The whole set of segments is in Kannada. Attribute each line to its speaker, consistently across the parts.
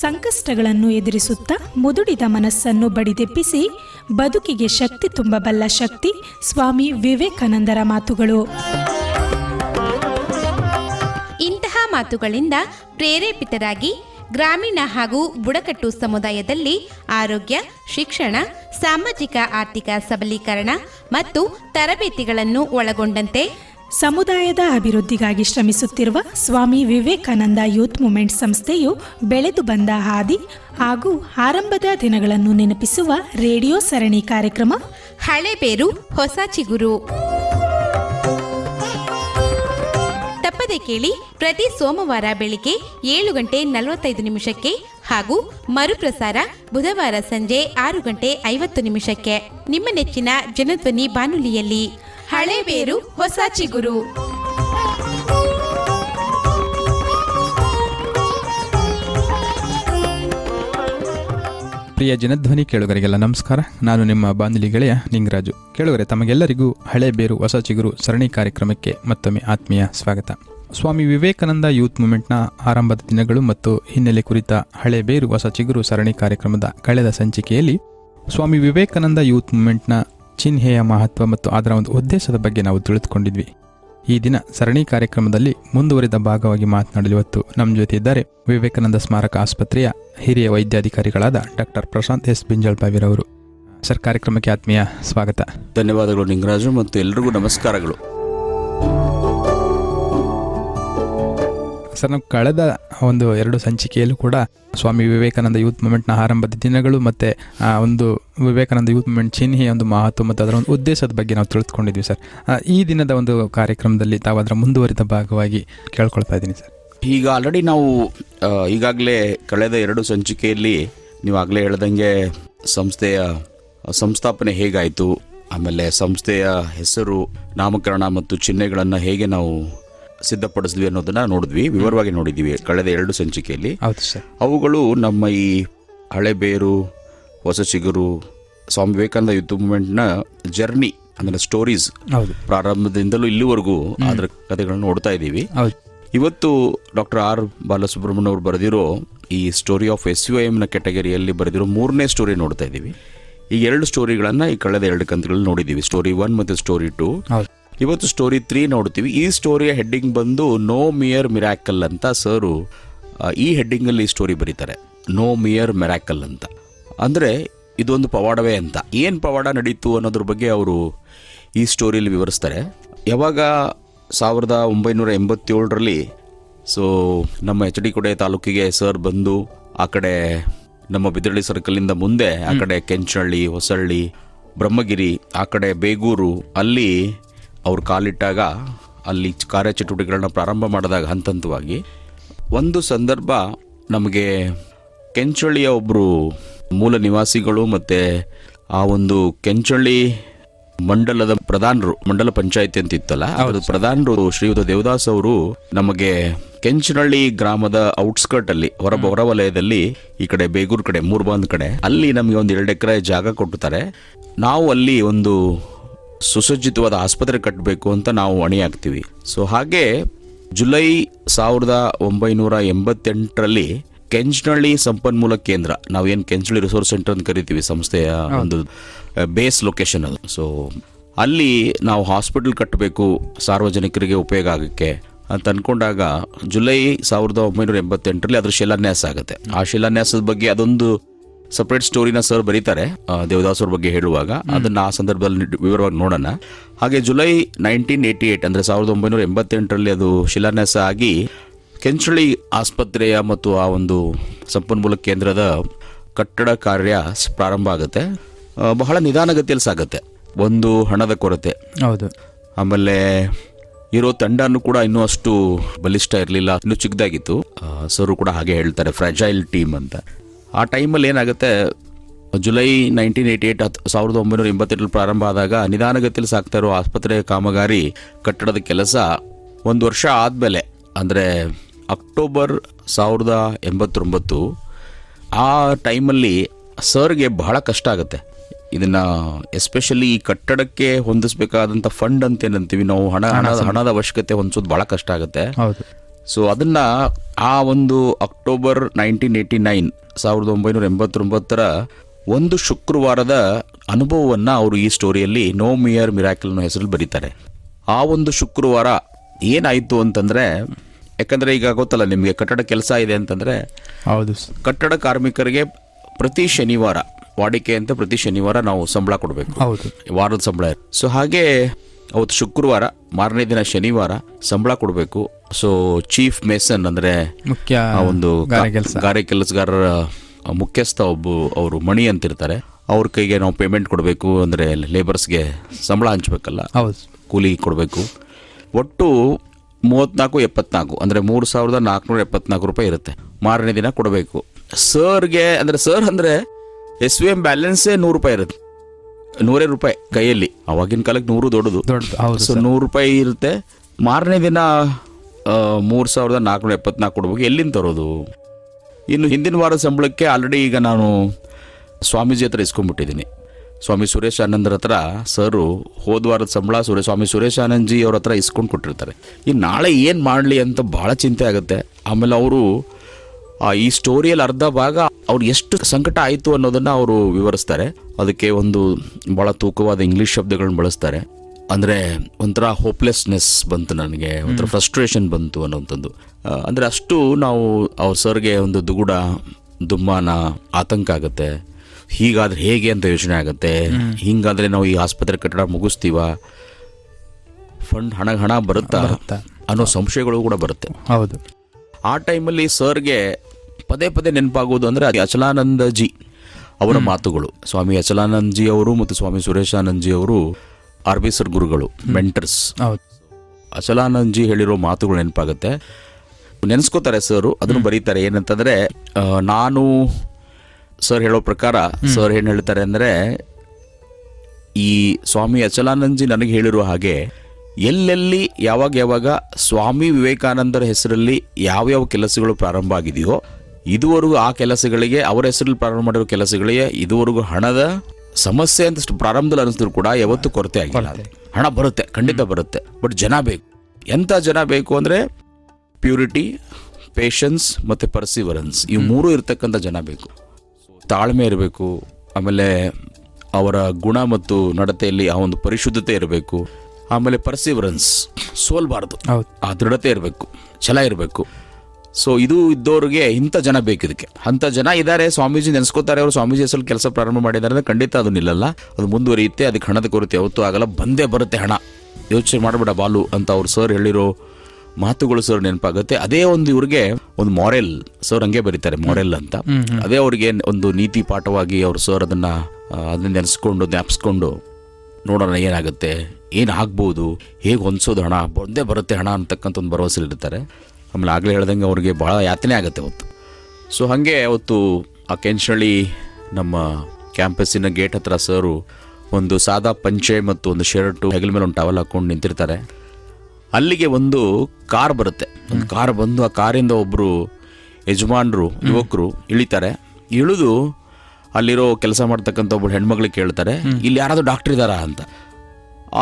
Speaker 1: ಸಂಕಷ್ಟಗಳನ್ನು ಎದುರಿಸುತ್ತಾ ಮುದುಡಿದ ಮನಸ್ಸನ್ನು ಬಡಿದೆಬ್ಬಿಸಿ ಬದುಕಿಗೆ ಶಕ್ತಿ ತುಂಬಬಲ್ಲ ಶಕ್ತಿ ಸ್ವಾಮಿ ವಿವೇಕಾನಂದರ ಮಾತುಗಳು.
Speaker 2: ಇಂತಹ ಮಾತುಗಳಿಂದ ಪ್ರೇರೇಪಿತರಾಗಿ ಗ್ರಾಮೀಣ ಹಾಗೂ ಬುಡಕಟ್ಟು ಸಮುದಾಯದಲ್ಲಿ ಆರೋಗ್ಯ, ಶಿಕ್ಷಣ, ಸಾಮಾಜಿಕ ಆರ್ಥಿಕ ಸಬಲೀಕರಣ ಮತ್ತು ತರಬೇತಿಗಳನ್ನು ಒಳಗೊಂಡಂತೆ
Speaker 1: ಸಮುದಾಯದ ಅಭಿವೃದ್ಧಿಗಾಗಿ ಶ್ರಮಿಸುತ್ತಿರುವ ಸ್ವಾಮಿ ವಿವೇಕಾನಂದ ಯೂತ್ ಮೂಮೆಂಟ್ ಸಂಸ್ಥೆಯು ಬೆಳೆದು ಬಂದ ಹಾದಿ ಹಾಗೂ ಆರಂಭದ ದಿನಗಳನ್ನು ನೆನಪಿಸುವ ರೇಡಿಯೋ ಸರಣಿ ಕಾರ್ಯಕ್ರಮ
Speaker 2: ಹಳೆಬೇರು ಹೊಸ ಚಿಗುರು. ತಪ್ಪದೆ ಕೇಳಿ ಪ್ರತಿ ಸೋಮವಾರ ಬೆಳಿಗ್ಗೆ ಏಳು ಗಂಟೆ ನಲವತ್ತೈದು ನಿಮಿಷಕ್ಕೆ ಹಾಗೂ ಮರುಪ್ರಸಾರ ಬುಧವಾರ ಸಂಜೆ ಆರು ಗಂಟೆ ಐವತ್ತು ನಿಮಿಷಕ್ಕೆ. ನಿಮ್ಮ ನೆಚ್ಚಿನ ಜನಧ್ವನಿ ಬಾನುಲಿಯಲ್ಲಿ. ಹಳೆಬೇರು ಹೊಸ ಚಿಗುರು.
Speaker 3: ಪ್ರಿಯ ಜನಧ್ವನಿ ಕೇಳುಗರಿಗೆಲ್ಲ ನಮಸ್ಕಾರ. ನಾನು ನಿಮ್ಮ ಬಾನುಲಿ ಗೆಳೆಯ ನಿಂಗರಾಜು. ಕೇಳುಗರೆ, ತಮಗೆಲ್ಲರಿಗೂ ಹಳೆ ಬೇರು ಹೊಸ ಚಿಗುರು ಸರಣಿ ಕಾರ್ಯಕ್ರಮಕ್ಕೆ ಮತ್ತೊಮ್ಮೆ ಆತ್ಮೀಯ ಸ್ವಾಗತ. ಸ್ವಾಮಿ ವಿವೇಕಾನಂದ ಯೂತ್ ಮೂಮೆಂಟ್ನ ಆರಂಭದ ದಿನಗಳು ಮತ್ತು ಹಿನ್ನೆಲೆ ಕುರಿತ ಹಳೆ ಬೇರು ಹೊಸ ಚಿಗುರು ಸರಣಿ ಕಾರ್ಯಕ್ರಮದ ಕಳೆದ ಸಂಚಿಕೆಯಲ್ಲಿ ಸ್ವಾಮಿ ವಿವೇಕಾನಂದ ಯೂತ್ ಮೂಮೆಂಟ್ನ ಚಿಹ್ನೆಯ ಮಹತ್ವ ಮತ್ತು ಅದರ ಒಂದು ಉದ್ದೇಶದ ಬಗ್ಗೆ ನಾವು ತಿಳಿದುಕೊಂಡಿದ್ವಿ. ಈ ದಿನ ಸರಣಿ ಕಾರ್ಯಕ್ರಮದಲ್ಲಿ ಮುಂದುವರಿದ ಭಾಗವಾಗಿ ಮಾತನಾಡಲು ಇವತ್ತು ನಮ್ಮ ಜೊತೆ ಇದ್ದಾರೆ ವಿವೇಕಾನಂದ ಸ್ಮಾರಕ ಆಸ್ಪತ್ರೆಯ ಹಿರಿಯ ವೈದ್ಯಾಧಿಕಾರಿಗಳಾದ ಡಾಕ್ಟರ್ ಪ್ರಶಾಂತ್ ಎಸ್ ಬಿಂಜಾಳ್ಪಾವಿರವರು ಸರ್, ಕಾರ್ಯಕ್ರಮಕ್ಕೆ ಆತ್ಮೀಯ ಸ್ವಾಗತ.
Speaker 4: ಧನ್ಯವಾದಗಳು ನಿಂಗರಾಜು ಮತ್ತು ಎಲ್ರಿಗೂ ನಮಸ್ಕಾರಗಳು.
Speaker 3: ಸರ್, ನಾವು ಕಳೆದ ಒಂದು ಎರಡು ಸಂಚಿಕೆಯಲ್ಲೂ ಕೂಡ ಸ್ವಾಮಿ ವಿವೇಕಾನಂದ ಯೂತ್ ಮೂಮೆಂಟ್ನ ಆರಂಭದ ದಿನಗಳು ಮತ್ತು ಒಂದು ವಿವೇಕಾನಂದ ಯೂತ್ ಮೂಮೆಂಟ್ ಚಿಹ್ನೆಯ ಒಂದು ಮಹತ್ವ ಮತ್ತು ಅದರ ಒಂದು ಉದ್ದೇಶದ ಬಗ್ಗೆ ನಾವು ತಿಳಿದುಕೊಂಡಿದ್ವಿ ಸರ್. ಈ ದಿನದ ಒಂದು ಕಾರ್ಯಕ್ರಮದಲ್ಲಿ ತಾವು ಅದರ ಮುಂದುವರಿದ ಭಾಗವಾಗಿ ಕೇಳ್ಕೊಳ್ತಾ ಇದ್ದೀನಿ ಸರ್.
Speaker 4: ಈಗ ಆಲ್ರೆಡಿ ನಾವು ಈಗಾಗಲೇ ಕಳೆದ ಎರಡು ಸಂಚಿಕೆಯಲ್ಲಿ ನೀವು ಆಗಲೇ ಹೇಳ್ದಂಗೆ ಸಂಸ್ಥೆಯ ಸಂಸ್ಥಾಪನೆ ಹೇಗಾಯಿತು, ಆಮೇಲೆ ಸಂಸ್ಥೆಯ ಹೆಸರು, ನಾಮಕರಣ ಮತ್ತು ಚಿಹ್ನೆಗಳನ್ನು ಹೇಗೆ ನಾವು ಸಿದ್ಧಪಡಿಸಿದ್ವಿ ಅನ್ನೋದನ್ನ ನೋಡಿದ್ವಿ ವಿವರವಾಗಿ ನೋಡಿದ್ವಿ ಕಳೆದ ಎರಡು ಸಂಚಿಕೆಯಲ್ಲಿ.
Speaker 3: ಹೌದು ಸರ್.
Speaker 4: ಅವುಗಳು ನಮ್ಮ ಈ ಹಳೆ ಬೇರು ಹೊಸ ಚಿಗುರು ಸ್ವಾಮಿ ವಿವೇಕಾನಂದ ಯುದ್ಧ ಮೂಮೆಂಟ್ನ ಜರ್ನಿ ಅಂದ್ರೆ ಸ್ಟೋರೀಸ್ ಪ್ರಾರಂಭದಿಂದಲೂ ಇಲ್ಲಿವರೆಗೂ ಅದರ ಕಥೆಗಳನ್ನು ನೋಡ್ತಾ ಇದ್ದೀವಿ. ಇವತ್ತು ಡಾಕ್ಟರ್ ಆರ್ ಬಾಲಸುಬ್ರಹ್ಮಣ್ಯ ಅವರು ಬರೆದಿರೋ ಈ ಸ್ಟೋರಿ ಆಫ್ ಎಸ್ ಯು ಎಮ್ನ ಕ್ಯಾಟಗರಿಯಲ್ಲಿ ಬರೆದಿರೋ ಮೂರನೇ ಸ್ಟೋರಿ ನೋಡ್ತಾ ಇದ್ದೀವಿ. ಈ ಎರಡು ಸ್ಟೋರಿಗಳನ್ನು ಈ ಕಳೆದ ಎರಡು ಕಂತುಗಳಲ್ಲಿ ನೋಡಿದ್ದೀವಿ. ಸ್ಟೋರಿ ಒನ್ ಮತ್ತು ಸ್ಟೋರಿ ಟು ಇವತ್ತು ಸ್ಟೋರಿ ತ್ರೀ ನೋಡ್ತೀವಿ. ಈ ಸ್ಟೋರಿಯ ಹೆಡ್ಡಿಂಗ್ ಬಂದು ನೋ ಮಿಯರ್ ಮಿರಾಕಲ್ ಅಂತ ಸರು ಈ ಹೆಡ್ಡಿಂಗಲ್ಲಿ ಈ ಸ್ಟೋರಿ ಬರೀತಾರೆ. ನೋ ಮಿಯರ್ ಮಿರಾಕಲ್ ಅಂತ. ಅಂದರೆ ಇದೊಂದು ಪವಾಡವೇ ಅಂತ. ಏನು ಪವಾಡ ನಡೀತು ಅನ್ನೋದ್ರ ಬಗ್ಗೆ ಅವರು ಈ ಸ್ಟೋರಿಯಲ್ಲಿ ವಿವರಿಸ್ತಾರೆ. ಯಾವಾಗ ಸಾವಿರದ ಒಂಬೈನೂರ ಎಂಬತ್ತೇಳರಲ್ಲಿ ಸೊ ನಮ್ಮ ಎಚ್ ಡಿ ಕೊಡೆ ತಾಲೂಕಿಗೆ ಸರ್ ಬಂದು ಆ ಕಡೆ ನಮ್ಮ ಬಿದರಳ್ಳಿ ಸರ್ಕಲಿಂದ ಮುಂದೆ ಆ ಕಡೆ ಕೆಂಚಳ್ಳಿ ಹೊಸಳ್ಳಿ ಬ್ರಹ್ಮಗಿರಿ ಆ ಕಡೆ ಬೇಗೂರು ಅಲ್ಲಿ ಅವ್ರು ಕಾಲಿಟ್ಟಾಗ ಅಲ್ಲಿ ಕಾರ್ಯಚಟುವಟಿಕೆಗಳನ್ನ ಪ್ರಾರಂಭ ಮಾಡಿದಾಗ ಹಂತ ಹಂತವಾಗಿ ಒಂದು ಸಂದರ್ಭ ನಮಗೆ ಕೆಂಚಳ್ಳಿಯ ಒಬ್ಬರು ಮೂಲ ನಿವಾಸಿಗಳು ಮತ್ತು ಆ ಒಂದು ಕೆಂಚಳ್ಳಿ ಮಂಡಲದ ಪ್ರಧಾನರು ಮಂಡಲ ಪಂಚಾಯತಿ ಅಂತ ಇತ್ತಲ್ಲ ಅದು ಪ್ರಧಾನರು ಶ್ರೀಯುತ ದೇವದಾಸ್ ಅವರು ನಮಗೆ ಕೆಂಚನಹಳ್ಳಿ ಗ್ರಾಮದ ಔಟ್ಸ್ಕರ್ಟ್ ಅಲ್ಲಿ ಹೊರ ಹೊರವಲಯದಲ್ಲಿ ಈ ಕಡೆ ಬೇಗೂರು ಕಡೆ ಮೂರ್ಬಾಂದ್ ಕಡೆ ಅಲ್ಲಿ ನಮಗೆ ಒಂದು ಎರಡು ಎಕರೆ ಜಾಗ ಕೊಟ್ಟುತ್ತಾರೆ ನಾವು ಅಲ್ಲಿ ಒಂದು ಸುಸಜ್ಜಿತವಾದ ಆಸ್ಪತ್ರೆ ಕಟ್ಟಬೇಕು ಅಂತ ನಾವು ಅಣಿಯಾಗ್ತೀವಿ. ಸೊ ಹಾಗೆ ಜುಲೈ ಸಾವಿರದ ಒಂಬೈನೂರ ಎಂಬತ್ತೆಂಟರಲ್ಲಿ ಕೆಂಚನಹಳ್ಳಿ ಸಂಪನ್ಮೂಲ ಕೇಂದ್ರ ನಾವೇನು ಕೆಂಚನಹಳ್ಳಿ ರಿಸೋರ್ಸ್ ಸೆಂಟರ್ ಅಂತ ಕರಿತೀವಿ ಸಂಸ್ಥೆಯ ಒಂದು ಬೇಸ್ ಲೊಕೇಶನ್ ಅದು. ಸೊ ಅಲ್ಲಿ ನಾವು ಹಾಸ್ಪಿಟಲ್ ಕಟ್ಟಬೇಕು ಸಾರ್ವಜನಿಕರಿಗೆ ಉಪಯೋಗ ಆಗಕ್ಕೆ ಅಂತ ಅನ್ಕೊಂಡಾಗ ಜುಲೈ ಸಾವಿರದ ಒಂಬೈನೂರ ಎಂಬತ್ತೆಂಟರಲ್ಲಿ ಅದ್ರ ಶಿಲಾನ್ಯಾಸ ಆಗುತ್ತೆ. ಆ ಶಿಲಾನ್ಯಾಸದ ಬಗ್ಗೆ ಅದೊಂದು ಸಪ್ರೇಟ್ ಸ್ಟೋರಿನ ಸರ್ ಬರೀತಾರೆ ದೇವದಾಸ್ ಅವ್ರ ಬಗ್ಗೆ ಹೇಳುವಾಗ. ಅದನ್ನ ಆ ಸಂದರ್ಭದಲ್ಲಿ ವಿವರವಾಗಿ ನೋಡೋಣ. ಹಾಗೆ ಜುಲೈ ನೈನ್ಟೀನ್ ಏಯ್ಟಿ ಏಟ್ ಅಂದರೆ ಸಾವಿರದ ಒಂಬೈನೂರ ಎಂಬತ್ತೆಂಟರಲ್ಲಿ ಅದು ಶಿಲಾನ್ಯಾಸ ಆಗಿ ಕೆಂಚಳ್ಳಿ ಆಸ್ಪತ್ರೆಯ ಮತ್ತು ಆ ಒಂದು ಸಂಪನ್ಮೂಲ ಕೇಂದ್ರದ ಕಟ್ಟಡ ಕಾರ್ಯ ಪ್ರಾರಂಭ ಆಗುತ್ತೆ. ಬಹಳ ನಿಧಾನಗತಿಯಲ್ಲಿ ಸಾಗುತ್ತೆ. ಒಂದು ಹಣದ ಕೊರತೆ.
Speaker 3: ಹೌದು.
Speaker 4: ಆಮೇಲೆ ಇರೋ ತಂಡನೂ ಕೂಡ ಇನ್ನೂ ಅಷ್ಟು ಬಲಿಷ್ಠ ಇರಲಿಲ್ಲ ಇನ್ನೂ ಚಿಕ್ಕದಾಗಿತ್ತು. ಸರು ಕೂಡ ಹಾಗೆ ಹೇಳ್ತಾರೆ ಫ್ರೆಜೈಲ್ ಟೀಮ್ ಅಂತ. ಆ ಟೈಮಲ್ಲಿ ಏನಾಗುತ್ತೆ ಜುಲೈ ನೈನ್ಟೀನ್ ಏಯ್ಟಿ ಏಟ್ ಹತ್ತು ಸಾವಿರದ ಒಂಬೈನೂರ ಎಂಬತ್ತೆಂಟರಲ್ಲಿ ಪ್ರಾರಂಭ ಆದಾಗ ನಿಧಾನಗತಿಯಲ್ಲಿ ಸಾಕ್ತಾ ಇರೋ ಆಸ್ಪತ್ರೆ ಕಾಮಗಾರಿ ಕಟ್ಟಡದ ಕೆಲಸ ಒಂದು ವರ್ಷ ಆದಮೇಲೆ ಅಂದರೆ ಅಕ್ಟೋಬರ್ ಸಾವಿರದ ಎಂಬತ್ತೊಂಬತ್ತು ಆ ಟೈಮಲ್ಲಿ ಸರ್ಗೆ ಬಹಳ ಕಷ್ಟ ಆಗುತ್ತೆ. ಇದನ್ನು ಎಸ್ಪೆಷಲಿ ಈ ಕಟ್ಟಡಕ್ಕೆ ಹೊಂದಿಸಬೇಕಾದಂಥ ಫಂಡ್ ಅಂತ ಏನಂತೀವಿ ನಾವು ಹಣ ಹಣ ಹಣದ ಅವಶ್ಯಕತೆ ಹೊಂದಿಸೋದು ಬಹಳ ಕಷ್ಟ ಆಗುತ್ತೆ. ಸೊ ಅದನ್ನು ಆ ಒಂದು ಅಕ್ಟೋಬರ್ ನೈನ್ಟೀನ್ ಏಯ್ಟಿ ನೈನ್ ಸಾವಿರದ ಒಂಬೈನೂರ ಎಂಬತ್ತೊಂಬತ್ತರ ಒಂದು ಶುಕ್ರವಾರದ ಅನುಭವವನ್ನು ಅವರು ಈ ಸ್ಟೋರಿಯಲ್ಲಿ ನೋ ಮಿಯರ್ ಮಿರಾಕಲ್ ಅನ್ನೋ ಹೆಸರಲ್ಲಿ ಬರೀತಾರೆ. ಆ ಒಂದು ಶುಕ್ರವಾರ ಏನಾಯಿತು ಅಂತಂದರೆ ಯಾಕಂದರೆ ಈಗ ಗೊತ್ತಲ್ಲ ನಿಮಗೆ ಕಟ್ಟಡ ಕೆಲಸ ಇದೆ ಅಂತಂದರೆ
Speaker 3: ಹೌದು
Speaker 4: ಕಟ್ಟಡ ಕಾರ್ಮಿಕರಿಗೆ ಪ್ರತಿ ಶನಿವಾರ ವಾಡಿಕೆ ಅಂತ ಪ್ರತಿ ಶನಿವಾರ ನಾವು ಸಂಬಳ ಕೊಡಬೇಕು.
Speaker 3: ಹೌದು.
Speaker 4: ವಾರದ ಸಂಬಳ. ಸೊ ಹಾಗೆ ಅವತ್ತು ಶುಕ್ರವಾರ ಮಾರನೇ ದಿನ ಶನಿವಾರ ಸಂಬಳ ಕೊಡಬೇಕು. ಸೊ ಚೀಫ್ ಮೇಸನ್ ಅಂದರೆ
Speaker 3: ಮುಖ್ಯ
Speaker 4: ಆ ಒಂದು
Speaker 3: ಗಾರೆ
Speaker 4: ಕೆಲಸಗಾರರ ಮುಖ್ಯಸ್ಥ ಒಬ್ಬ ಅವರು ಮಣಿ ಅಂತಿರ್ತಾರೆ. ಅವ್ರ ಕೈಗೆ ನಾವು ಪೇಮೆಂಟ್ ಕೊಡಬೇಕು ಅಂದರೆ ಲೇಬರ್ಸ್ಗೆ ಸಂಬಳ ಹಂಚಬೇಕಲ್ಲ. ಕೂಲಿ ಕೊಡಬೇಕು. ಒಟ್ಟು ಮೂವತ್ನಾಲ್ಕು ಎಪ್ಪತ್ನಾಲ್ಕು ಅಂದರೆ ಮೂರು ಸಾವಿರದ ನಾಲ್ಕುನೂರ ಎಪ್ಪತ್ನಾಲ್ಕು ರೂಪಾಯಿ ಇರುತ್ತೆ. ಮಾರನೇ ದಿನ ಕೊಡಬೇಕು. ಸರ್ಗೆ ಅಂದರೆ ಸರ್ ಅಂದರೆ ಎಸ್ ವಿ ಎಂ ಬ್ಯಾಲೆನ್ಸೇ ನೂರು ರೂಪಾಯಿ ಇರುತ್ತೆ. ನೂರೇ ರೂಪಾಯಿ ಕೈಯಲ್ಲಿ. ಅವಾಗಿನ ಕಾಲಕ್ಕೆ ನೂರು ದೊಡ್ಡದು. ಸೊ ನೂರು ರೂಪಾಯಿ ಇರುತ್ತೆ. ಮಾರನೇ ದಿನ ಮೂರು ಸಾವಿರದ ನಾಲ್ಕುನೂರ ಎಪ್ಪತ್ನಾಲ್ಕು ಕೊಡ್ಬೇಕು ಎಲ್ಲಿಂದ ತರೋದು? ಇನ್ನು ಹಿಂದಿನ ವಾರ ಸಂಬಳಕ್ಕೆ ಆಲ್ರೆಡಿ ಈಗ ನಾನು ಸ್ವಾಮೀಜಿ ಹತ್ರ ಇಸ್ಕೊಂಡ್ಬಿಟ್ಟಿದ್ದೀನಿ. ಸ್ವಾಮಿ ಸುರೇಶ್ ಆನಂದರ ಹತ್ರ ಸರು ಹೋದ ವಾರದ ಸಂಬಳ ಸುರೇ, ಸ್ವಾಮಿ ಸುರೇಶ್ ಆನಂದ್ಜಿ ಅವ್ರ ಹತ್ರ ಇಸ್ಕೊಂಡು ಕೊಟ್ಟಿರ್ತಾರೆ. ಇನ್ನು ನಾಳೆ ಏನು ಮಾಡಲಿ ಅಂತ ಭಾಳ ಚಿಂತೆ ಆಗುತ್ತೆ. ಆಮೇಲೆ ಅವರು ಈ ಸ್ಟೋರಿಯಲ್ಲಿ ಅರ್ಧ ಭಾಗ ಅವ್ರು ಎಷ್ಟು ಸಂಕಟ ಆಯಿತು ಅನ್ನೋದನ್ನು ಅವರು ವಿವರಿಸ್ತಾರೆ. ಅದಕ್ಕೆ ಒಂದು ಭಾಳ ತೂಕವಾದ ಇಂಗ್ಲೀಷ್ ಶಬ್ದಗಳನ್ನ ಬಳಸ್ತಾರೆ. ಅಂದರೆ ಒಂಥರ ಹೋಪ್ಲೆಸ್ನೆಸ್ ಬಂತು ನನಗೆ ಒಂಥರ ಫ್ರಸ್ಟ್ರೇಷನ್ ಬಂತು ಅನ್ನೋಂಥದ್ದು ಅಂದರೆ ಅಷ್ಟು ನಾವು ಅವ್ರ ಸರ್ಗೆ ಒಂದು ದುಗುಡ ದುಮ್ಮಾನ ಆತಂಕ ಆಗುತ್ತೆ. ಹೀಗಾದ್ರೆ ಹೇಗೆ ಅಂತ ಯೋಚನೆ ಆಗುತ್ತೆ. ಹಿಂಗಾದ್ರೆ ನಾವು ಈ ಆಸ್ಪತ್ರೆ ಕಟ್ಟಡ ಮುಗಿಸ್ತೀವ. ಫಂಡ್ ಹಣ ಹಣ ಬರುತ್ತಾ? ಅನ್ನೋ ಸಂಶಯಗಳು ಕೂಡ ಬರುತ್ತೆ.
Speaker 3: ಹೌದು.
Speaker 4: ಆ ಟೈಮಲ್ಲಿ ಸರ್ಗೆ ಪದೇ ಪದೇ ನೆನಪಾಗೋದು ಅಂದರೆ ಅದು ಅಚಲಾನಂದಜಿ ಅವರ ಮಾತುಗಳು. ಸ್ವಾಮಿ ಅಚಲಾನಂದ್ ಜಿ ಅವರು ಮತ್ತು ಸ್ವಾಮಿ ಸುರೇಶಾನಂದಜಿ ಅವರು ಆರ್ ಬಿ ಸರ್ ಗುರುಗಳು ಮೆಂಟರ್ಸ್ ಅಚಲಾನಂದ್ಜಿ ಹೇಳಿರೋ ಮಾತುಗಳು ನೆನಪಾಗುತ್ತೆ. ನೆನೆಸ್ಕೋತಾರೆ ಸರ್ ಅದನ್ನು ಬರೀತಾರೆ. ಏನಂತಂದ್ರೆ ನಾನು ಸರ್ ಹೇಳೋ ಪ್ರಕಾರ ಸರ್ ಏನು ಹೇಳ್ತಾರೆ ಅಂದರೆ ಈ ಸ್ವಾಮಿ ಅಚಲಾನಂದ್ಜಿ ನನಗೆ ಹೇಳಿರುವ ಹಾಗೆ ಎಲ್ಲೆಲ್ಲಿ ಯಾವಾಗ ಯಾವಾಗ ಸ್ವಾಮಿ ವಿವೇಕಾನಂದರ ಹೆಸರಲ್ಲಿ ಯಾವ್ಯಾವ ಕೆಲಸಗಳು ಪ್ರಾರಂಭ ಆಗಿದೆಯೋ ಇದುವರೆಗೂ ಆ ಕೆಲಸಗಳಿಗೆ ಅವರ ಹೆಸರಲ್ಲಿ ಪ್ರಾರಂಭ ಮಾಡಿರೋ ಕೆಲಸಗಳಿಗೆ ಇದುವರೆಗೂ ಹಣದ ಸಮಸ್ಯೆ ಅಂತಷ್ಟು ಪ್ರಾರಂಭದಲ್ಲಿ ಅನಿಸಿದ್ರು ಕೂಡ ಯಾವತ್ತೂ ಕೊರತೆ ಆಗಿಲ್ಲ. ಹಣ ಬರುತ್ತೆ ಖಂಡಿತ ಬರುತ್ತೆ ಬಟ್ ಜನ ಬೇಕು. ಎಂಥ ಜನ ಬೇಕು ಅಂದರೆ ಪ್ಯೂರಿಟಿ ಪೇಷನ್ಸ್ ಮತ್ತು ಪರ್ಸಿವರೆನ್ಸ್ ಈ ಮೂರು ಇರ್ತಕ್ಕಂಥ ಜನ ಬೇಕು. ತಾಳ್ಮೆ ಇರಬೇಕು ಆಮೇಲೆ ಅವರ ಗುಣ ಮತ್ತು ನಡತೆಯಲ್ಲಿ ಆ ಒಂದು ಪರಿಶುದ್ಧತೆ ಇರಬೇಕು ಆಮೇಲೆ ಪರ್ಸಿವರೆನ್ಸ್ ಸೋಲ್ಬಾರ್ದು. ಆ ದೃಢತೆ ಇರಬೇಕು ಛಲ ಇರಬೇಕು. ಸೊ ಇದು ಇದ್ದವ್ರಿಗೆ ಇಂಥ ಜನ ಬೇಕು ಇದಕ್ಕೆ. ಅಂಥ ಜನ ಇದ್ದಾರೆ ಸ್ವಾಮೀಜಿ ನೆನೆಸ್ಕೋತಾರೆ ಅವರು ಸ್ವಾಮೀಜಿ ಹೆಸರು ಕೆಲಸ ಪ್ರಾರಂಭ ಮಾಡಿದ್ದಾರೆ ಅಂದರೆ ಖಂಡಿತ ಅದು ನಿಲ್ಲಲ್ಲ. ಅದು ಮುಂದುವರಿಯುತ್ತೆ ಅದಕ್ಕೆ ಹಣದ ಕೊರತೆ ಯಾವತ್ತೂ ಆಗಲ್ಲ. ಬಂದೇ ಬರುತ್ತೆ ಹಣ. ಯೋಚನೆ ಮಾಡಬೇಡ ಬಾಲು ಅಂತ ಅವ್ರು ಸರ್ ಹೇಳಿರೋ ಮಾತುಗಳು ಸರ್ ನೆನಪಾಗುತ್ತೆ. ಅದೇ ಒಂದು ಇವ್ರಿಗೆ ಒಂದು ಮಾರೆಲ್ ಸರ್ ಹಂಗೆ ಬರೀತಾರೆ ಮಾರೆಲ್ ಅಂತ. ಅದೇ ಅವ್ರಿಗೆ ಒಂದು ನೀತಿ ಪಾಠವಾಗಿ ಅವ್ರು ಸರ್ ಅದನ್ನ ಅದನ್ನ ನೆನೆಸ್ಕೊಂಡು ಜ್ಞಾಪಿಸ್ಕೊಂಡು ನೋಡೋಣ ಏನಾಗುತ್ತೆ ಏನು ಆಗ್ಬೋದು ಹೇಗೆ ಹೊಂದಿಸೋದು ಹಣ ಬಂದೇ ಬರುತ್ತೆ ಹಣ ಅಂತಕ್ಕಂಥ ಒಂದು ಭರವಸೆ ಇರ್ತಾರೆ. ಆಮೇಲೆ ಆಗಲೇ ಹೇಳ್ದಂಗೆ ಅವ್ರಿಗೆ ಭಾಳ ಯಾತನೆ ಆಗುತ್ತೆ ಅವತ್ತು. ಸೊ ಹಾಗೆ ಅವತ್ತು ಆ ಕೆಂಚಳ್ಳಿ ನಮ್ಮ ಕ್ಯಾಂಪಸ್ಸಿನ ಗೇಟ್ ಹತ್ರ ಸರು ಒಂದು ಸಾದಾ ಪಂಚೆ ಮತ್ತು ಒಂದು ಶರ್ಟು ಹೆಗಲ ಮೇಲೆ ಒಂದು ಟವಲ್ ಹಾಕ್ಕೊಂಡು ನಿಂತಿರ್ತಾರೆ. ಅಲ್ಲಿಗೆ ಒಂದು ಕಾರ್ ಬರುತ್ತೆ. ಒಂದು ಕಾರ್ ಬಂದು ಆ ಕಾರಿಂದ ಒಬ್ಬರು ಯಜಮಾನರು ಯುವಕರು ಇಳಿತಾರೆ. ಇಳಿದು ಅಲ್ಲಿರೋ ಕೆಲಸ ಮಾಡ್ತಕ್ಕಂಥ ಒಬ್ಬರು ಹೆಣ್ಮಗಳಿಗೆ ಕೇಳ್ತಾರೆ. ಇಲ್ಲಿ ಯಾರಾದರೂ ಡಾಕ್ಟರ್ ಇದ್ದಾರಾ ಅಂತ.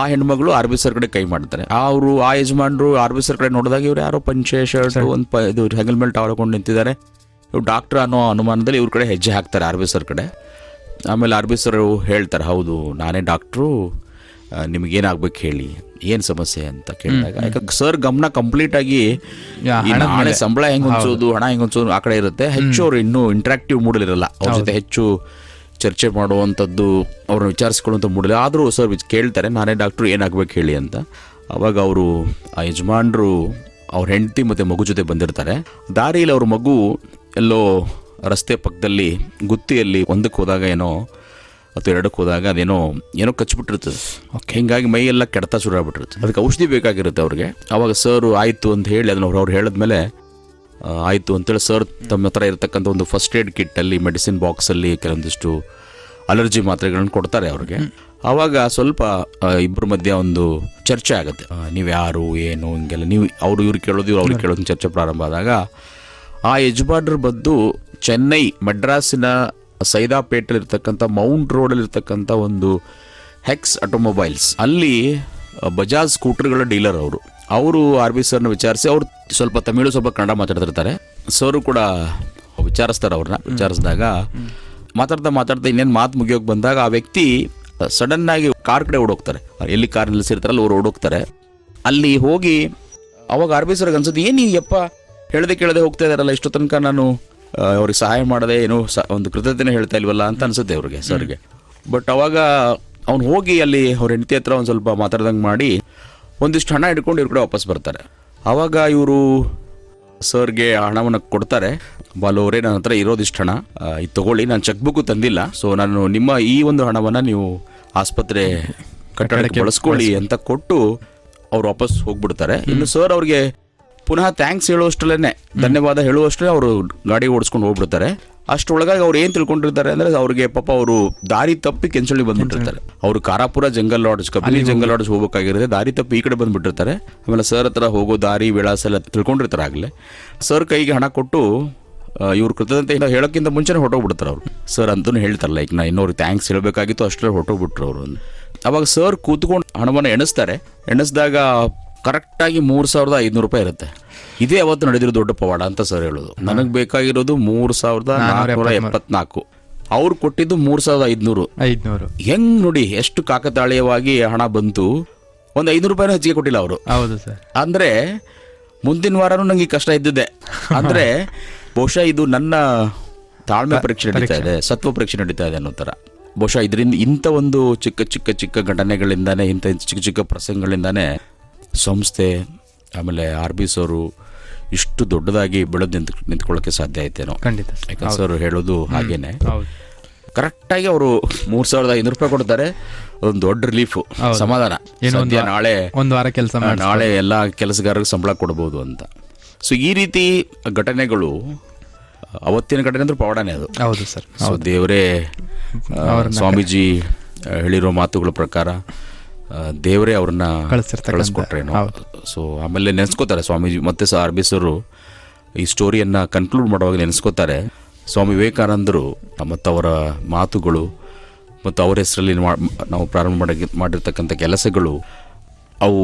Speaker 4: ಆ ಹೆಣ್ಮಗಳು ಆರ್ಬಿ ಸರ್ ಕಡೆ ಕೈ ಮಾಡ್ತಾರೆ. ಅವರು ಆ ಯಜಮಾನರು ಆರ್ ಬಿ ಸರ್ ಕಡೆ ನೋಡಿದಾಗ ಇವ್ರು ಯಾರೋ ಪಂಚೆ ಶರ್ಟ್ ಒಂದು ಪ ಇದು ಹೆಗಲ್ ಮೇಲೆ ನಿಂತಿದ್ದಾರೆ. ಇವ್ರು ಡಾಕ್ಟರ್ ಅನ್ನೋ ಅನುಮಾನದಲ್ಲಿ ಇವ್ರ ಕಡೆ ಹೆಜ್ಜೆ ಹಾಕ್ತಾರೆ ಆರ್ಬಿ ಸರ್ ಕಡೆ. ಆಮೇಲೆ ಆರ್ಬಿ ಸರ್ ಹೇಳ್ತಾರೆ ಹೌದು ನಾನೇ ಡಾಕ್ಟ್ರು ನಿಮಗೇನಾಗ್ಬೇಕು ಹೇಳಿ. ಏನು ಸಮಸ್ಯೆ ಅಂತ ಕೇಳಿದಾಗ ಯಾಕಂದ್ರೆ ಸರ್ ಗಮನ ಕಂಪ್ಲೀಟ್ ಆಗಿ. ಸಂಬಳ ಹೆಂಗ್ ಹೊಂಚೋದು ಹಣ ಹೆಂಗ್ ಹೊಂಚೋದು ಆ ಕಡೆ ಇರುತ್ತೆ. ಹೆಚ್ಚು ಅವ್ರು ಇನ್ನೂ ಇಂಟ್ರಾಕ್ಟಿವ್ ಮೂಡಲಿರಲ್ಲ. ಅವ್ರ ಜೊತೆ ಹೆಚ್ಚು ಚರ್ಚೆ ಮಾಡುವಂಥದ್ದು ಅವ್ರನ್ನ ವಿಚಾರಿಸ್ಕೊಳ್ಳುವಂಥ ಮೂಡಲಿಲ್ಲ ಆದರೂ ಸರ್ ಕೇಳ್ತಾರೆ ನಾನೇ ಡಾಕ್ಟ್ರು ಏನಾಗ್ಬೇಕು ಹೇಳಿ ಅಂತ. ಅವಾಗ ಅವರು ಆ ಯಜಮಾನ್ರು ಅವ್ರ ಹೆಂಡತಿ ಮತ್ತು ಮಗು ಜೊತೆ ಬಂದಿರ್ತಾರೆ. ದಾರಿಯಲ್ಲಿ ಅವ್ರ ಮಗು ಎಲ್ಲೋ ರಸ್ತೆ ಪಕ್ಕದಲ್ಲಿ ಗುತ್ತಿಯಲ್ಲಿ ಒಂದಕ್ಕೆ ಹೋದಾಗ ಏನೋ ಅಥವಾ ಎರಡಕ್ಕೆ ಹೋದಾಗ ಅದೇನೋ ಏನೋ ಕಚ್ಬಿಟ್ಟಿರ್ತದೆ ಹಿಂಗಾಗಿ ಮೈ ಎಲ್ಲ ಕೆಡ್ತಾ ಶುರು ಆಗ್ಬಿಟ್ಟಿರ್ತದೆ ಅದಕ್ಕೆ ಔಷಧಿ ಬೇಕಾಗಿರುತ್ತೆ ಅವ್ರಿಗೆ. ಅವಾಗ ಸರ್ ಆಯಿತು ಅಂತ ಹೇಳಿ ಅದನ್ನ ಅವ್ರು ಅವ್ರು ಹೇಳಿದ್ಮೇಲೆ ಆಯಿತು ಅಂತೇಳಿ ಸರ್, ತಮ್ಮ ಹತ್ರ ಇರತಕ್ಕಂಥ ಒಂದು ಫಸ್ಟ್ ಏಡ್ ಕಿಟ್ಟಲ್ಲಿ ಮೆಡಿಸಿನ್ ಬಾಕ್ಸಲ್ಲಿ ಕೆಲವೊಂದಿಷ್ಟು ಅಲರ್ಜಿ ಮಾತ್ರೆಗಳನ್ನು ಕೊಡ್ತಾರೆ ಅವ್ರಿಗೆ. ಆವಾಗ ಸ್ವಲ್ಪ ಇಬ್ಬರ ಮಧ್ಯೆ ಒಂದು ಚರ್ಚೆ ಆಗುತ್ತೆ. ನೀವು ಯಾರು, ಏನು, ಹಿಂಗೆಲ್ಲ. ನೀವು, ಅವರು ಇವ್ರು ಕೇಳೋದು, ಇವ್ರು ಅವ್ರಿಗೆ ಕೇಳೋದು ಚರ್ಚೆ ಪ್ರಾರಂಭ ಆದಾಗ, ಆ ಯಜಮಾನ್ರ ಬದ್ದು ಚೆನ್ನೈ ಮಡ್ರಾಸಿನ ಸೈದಾಪೇಟಲ್ಲಿರ್ತಕ್ಕಂಥ ಮೌಂಟ್ ರೋಡಲ್ಲಿರ್ತಕ್ಕಂಥ ಒಂದು ಹೆಕ್ಸ್ ಆಟೋಮೊಬೈಲ್ಸ್. ಅಲ್ಲಿ ಬಜಾಜ್ ಸ್ಕೂಟರ್ಗಳ ಡೀಲರ್ ಅವರು. ಅವರು ಆರ್ ಬಿ ಸರ್ನ ವಿಚಾರಿಸಿ ಅವರು ಸ್ವಲ್ಪ ತಮಿಳು ಸ್ವಲ್ಪ ಕನ್ನಡ ಮಾತಾಡ್ತಿರ್ತಾರೆ. ಸರು ಕೂಡ ವಿಚಾರಿಸ್ತಾರೆ ಅವ್ರನ್ನ ವಿಚಾರಿಸಿದಾಗ ಮಾತಾಡ್ತಾ ಮಾತಾಡ್ತಾ ಇನ್ನೇನು ಮಾತು ಮುಗಿಯೋಕೆ ಬಂದಾಗ ಆ ವ್ಯಕ್ತಿ ಸಡನ್ ಆಗಿ ಕಾರ್ ಕಡೆ ಓಡೋಗ್ತಾರೆ. ಎಲ್ಲಿ ಕಾರ್ ನಿಲ್ಲಿಸಿರ್ತಾರಲ್ಲ ಅವ್ರು ಓಡೋಗ್ತಾರೆ. ಅಲ್ಲಿ ಹೋಗಿ ಅವಾಗ ಆರ್ ಬಿ ಸರ್ಗೆ ಅನ್ಸುತ್ತೆ ಏನು ಯಪ್ಪ ಹೇಳದೆ ಕೇಳದೆ ಹೋಗ್ತಾ ಇದಾರಲ್ಲ ಇಷ್ಟು ತನಕ ನಾನು ಅವ್ರಿಗೆ ಸಹಾಯ ಮಾಡದೆ ಏನೋ ಸ- ಒಂದು ಕೃತಜ್ಞತೆ ಹೇಳ್ತಾ ಇಲ್ವಲ್ಲ ಅಂತ ಅನ್ಸುತ್ತೆ ಅವ್ರಿಗೆ ಸರ್ಗೆ. ಬಟ್ ಅವಾಗ ಅವ್ನು ಹೋಗಿ ಅಲ್ಲಿ ಅವ್ರ ಹೆಂಡತಿ ಹತ್ರ ಒಂದು ಸ್ವಲ್ಪ ಮಾತಾಡ್ದಂಗೆ ಮಾಡಿ ಒಂದಿಷ್ಟು ಹಣ ಇಟ್ಕೊಂಡು ಇವ್ರ ಕಡೆ ವಾಪಸ್ ಬರ್ತಾರೆ. ಆವಾಗ ಇವರು ಸರ್ಗೆ ಹಣವನ್ನು ಕೊಡ್ತಾರೆ. ಬಾಲು ಅವರೇ ನನ್ನ ಹತ್ರ ಇರೋದಿಷ್ಟು ಹಣ. ಇದು ತಗೊಳ್ಳಿ ನಾನು ಚೆಕ್ ಬುಕ್ ತಂದಿಲ್ಲ. ಸೊ ನಾನು ನಿಮ್ಮ ಈ ಒಂದು ಹಣವನ್ನು ನೀವು ಆಸ್ಪತ್ರೆ ಕಟ್ಟಡಕ್ಕೆ ಬಳಸ್ಕೊಳ್ಳಿ ಅಂತ ಕೊಟ್ಟು ಅವ್ರು ವಾಪಸ್ ಹೋಗ್ಬಿಡ್ತಾರೆ. ಇನ್ನು ಸರ್ ಅವ್ರಿಗೆ ಪುನಃ ಥ್ಯಾಂಕ್ಸ್ ಹೇಳುವಷ್ಟರಲ್ಲೇ ಧನ್ಯವಾದ ಹೇಳುವಷ್ಟೇ ಅವರು ಗಾಡಿ ಓಡಿಸ್ಕೊಂಡು ಹೋಗ್ಬಿಡ್ತಾರೆ. ಅಷ್ಟರೊಳಗಾಗಿ ಅವ್ರು ಏನ್ ತಿಳ್ಕೊಂಡಿರ್ತಾರೆ ಅಂದ್ರೆ ಅವ್ರಿಗೆ ಪಾಪ ಅವರು ದಾರಿ ತಪ್ಪಿ ಕೆಂಚಳ್ಳಿ ಬಂದ್ಬಿಟ್ಟಿರ್ತಾರೆ. ಅವರು Karapura jungle lodge Kabini jungle lodge ಹೋಗ್ಬೇಕಾಗಿರುತ್ತೆ. ದಾರಿ ತಪ್ಪಿ ಈ ಕಡೆ ಬಂದ್ಬಿಟ್ಟಿರ್ತಾರೆ. ಆಮೇಲೆ ಸರ್ ಹತ್ರ ಹೋಗೋ ದಾರಿ ವಿಳಾಸ ಎಲ್ಲ ತಿಳ್ಕೊಂಡಿರ್ತಾರೆ ಆಗಲೇ. ಸರ್ ಕೈಗೆ ಹಣ ಕೊಟ್ಟು ಇವ್ರ ಕೃತಜ್ಞತೆ ಹೇಳೋಕ್ಕಿಂತ ಮುಂಚೆನೇ ಹೊರಟೋಗ್ಬಿಡ್ತಾರೆ ಅವರು. ಸರ್ ಅಂತೂ ಹೇಳ್ತಾರೆ ಲೈಕ್ ನಾ ಇನ್ನೊವ್ರಿಗೆ ಥ್ಯಾಂಕ್ಸ್ ಹೇಳಬೇಕಾಗಿತ್ತು ಅಷ್ಟರಲ್ಲಿ ಹೊರಟೋಗ್ಬಿಟ್ರು ಅವರು ಅವಾಗ ಸರ್ ಕೂತ್ಕೊಂಡು ಹಣವನ್ನು ಎಣಿಸ್ತಾರೆ. ಎಣಿಸಿದಾಗ ಕರೆಕ್ಟಾಗಿ ಮೂರು ಸಾವಿರದ ಐದುನೂರು ರೂಪಾಯಿ ಇರುತ್ತೆ. ಇದೇ ಅವತ್ತು ನಡೆದಿರೋ ದೊಡ್ಡ ಪವಾಡ ಅಂತ ಸರ್ ಹೇಳೋದು. ನನಗೆ ಬೇಕಾಗಿರೋದು ಮೂರು ಸಾವಿರದ ನಾನ್ನೂರ ಎಪ್ಪತ್ನಾಲ್ಕು. ಅವ್ರು ಕೊಟ್ಟಿದ್ದು ಮೂರು ಸಾವಿರದ ಐದುನೂರು.
Speaker 3: ಐದ್ನೂರು.
Speaker 4: ಹೆಂಗ್ ನೋಡಿ ಎಷ್ಟು ಕಾಕತಾಳೀಯವಾಗಿ ಹಣ ಬಂತು. ಒಂದು ಐನೂರು ರೂಪಾಯಿನೂ ಹೆಚ್ಚಿಗೆ ಕೊಟ್ಟಿಲ್ಲ ಅವರು.
Speaker 3: ಹೌದು ಸರ್.
Speaker 4: ಅಂದ್ರೆ ಮುಂದಿನ ವಾರನೂ ನಂಗೆ ಈ ಕಷ್ಟ ಇದ್ದಿದೆ ಅಂದ್ರೆ ಬಹುಶಃ ಇದು ನನ್ನ ತಾಳ್ಮೆ ಪರೀಕ್ಷೆ ನಡೀತಾ ಇದೆ ಸತ್ವ ಪರೀಕ್ಷೆ ನಡೀತಾ ಇದೆ ಅನ್ನೋ ಥರ. ಬಹುಶಃ ಇದರಿಂದ ಇಂಥ ಒಂದು ಚಿಕ್ಕ ಚಿಕ್ಕ ಚಿಕ್ಕ ಘಟನೆಗಳಿಂದಾನೇ ಇಂಥ ಚಿಕ್ಕ ಚಿಕ್ಕ ಪ್ರಸಂಗಗಳಿಂದಾನೇ ಸಂಸ್ಥೆ ಆಮೇಲೆ ಆರ್ ಬಿ ಸರು ಇಷ್ಟು ದೊಡ್ಡದಾಗಿ ಬೆಳೆದು ನಿಂತ್ ನಿಂತ್ಕೊಳ್ಳೋಕೆ ಸಾಧ್ಯ ಆಯ್ತೇನೋ
Speaker 3: ಖಂಡಿತ ಸರ್.
Speaker 4: ಯಾಕಂದ್ರೆ ಸರ್ ಹೇಳೋದು ಹಾಗೇನೆ.
Speaker 3: ಹೌದು.
Speaker 4: ಕರೆಕ್ಟಾಗಿ ಅವರು ಮೂರ್ ಸಾವಿರದ ಐನೂರು ರೂಪಾಯಿ ಕೊಡ್ತಾರೆ. ಒಂದು ದೊಡ್ಡ ರಿಲೀಫ್ ಸಮಾಧಾನ.
Speaker 3: ಏನೋ ಒಂದು
Speaker 4: ಸದ್ಯ ನಾಳೆ
Speaker 3: ಒಂದು ವಾರ ಕೆಲಸ
Speaker 4: ನಾಳೆ ಎಲ್ಲ ಕೆಲಸಗಾರರಿಗೆ ಸಂಬಳ ಕೊಡ್ಬೋದು ಅಂತ. ಸೊ ಈ ರೀತಿ ಘಟನೆಗಳು ಅವತ್ತಿನ ಘಟನೆ ಅಂದ್ರೆ ಪವಾಡನೇ ಅದು.
Speaker 3: ಹೌದು ಸರ್.
Speaker 4: ಸೊ ದೇವರೇ ಆ, ಸ್ವಾಮೀಜಿ ಹೇಳಿರೋ ಮಾತುಗಳ ಪ್ರಕಾರ ದೇವರೇ ಅವ್ರನ್ನ ಕಳಿಸ್ಕೊಟ್ರೇನೋ. ಸೊ ಆಮೇಲೆ ನೆನೆಸ್ಕೋತಾರೆ ಸ್ವಾಮೀಜಿ ಮತ್ತೆ ಸಹ ಆರ್ ಬಿ ಸರು ಈ ಸ್ಟೋರಿಯನ್ನ ಕನ್ಕ್ಲೂಡ್ ಮಾಡುವಾಗ ನೆನೆಸ್ಕೋತಾರೆ. ಸ್ವಾಮಿ ವಿವೇಕಾನಂದರು ಮತ್ತು ಅವರ ಮಾತುಗಳು ಮತ್ತು ಅವರ ಹೆಸರಲ್ಲಿ ನಾವು ಪ್ರಾರಂಭ ಮಾಡಿ ಮಾಡಿರ್ತಕ್ಕಂಥ ಕೆಲಸಗಳು ಅವು